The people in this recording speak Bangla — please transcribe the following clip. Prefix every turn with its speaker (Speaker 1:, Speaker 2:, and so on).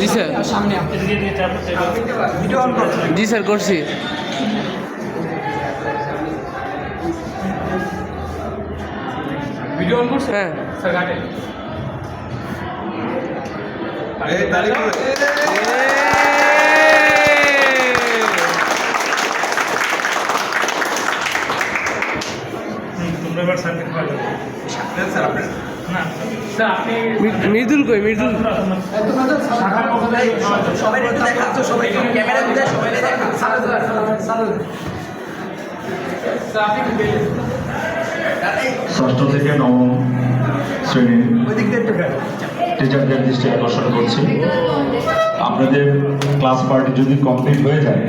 Speaker 1: জি স্যার। জি স্যার করছি।
Speaker 2: ভিডিও অন করছে
Speaker 1: হ্যাঁ।
Speaker 2: স্যার
Speaker 1: মৃদুল কই মৃদুল?
Speaker 3: সবাই দেখা সবাই ক্যামেরা
Speaker 4: ষষ্ঠ থেকে নবম শ্রেণির টিচারদের দৃষ্টি আকর্ষণ করছি। আপনাদের ক্লাস পার্টি যদি কমপ্লিট হয়ে যায়